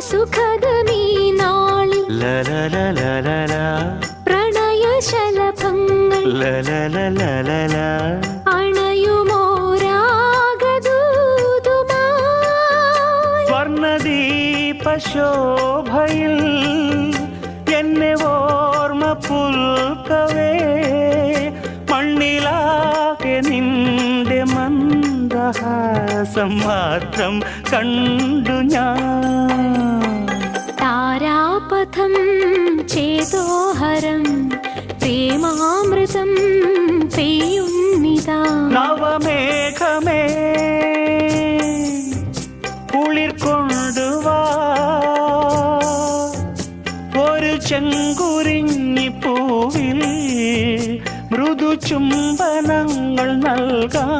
സുഖദമീ നാളിൽ പ്രണയ. അണയുമോരാഗദൂതുമായി സ്വർണദീപശോഭയിൽ എന്നെ ഓർമ്മ പുൽക്കവേ. മണ്ണിലാകെ നിന്റെ മന്ദഹാസം മാത്രം കണ്ടു ഞാൻ. താരാപഥം ചേതോഹരം പ്രേമാമൃതം പെയ്യുന്നിതാ. നവമേഘമേ കുളിർ ഒരു ചെങ്കുരിഞ്ഞി പൂവിൽ മൃദു ചുംബനങ്ങൾ നൽകാൻ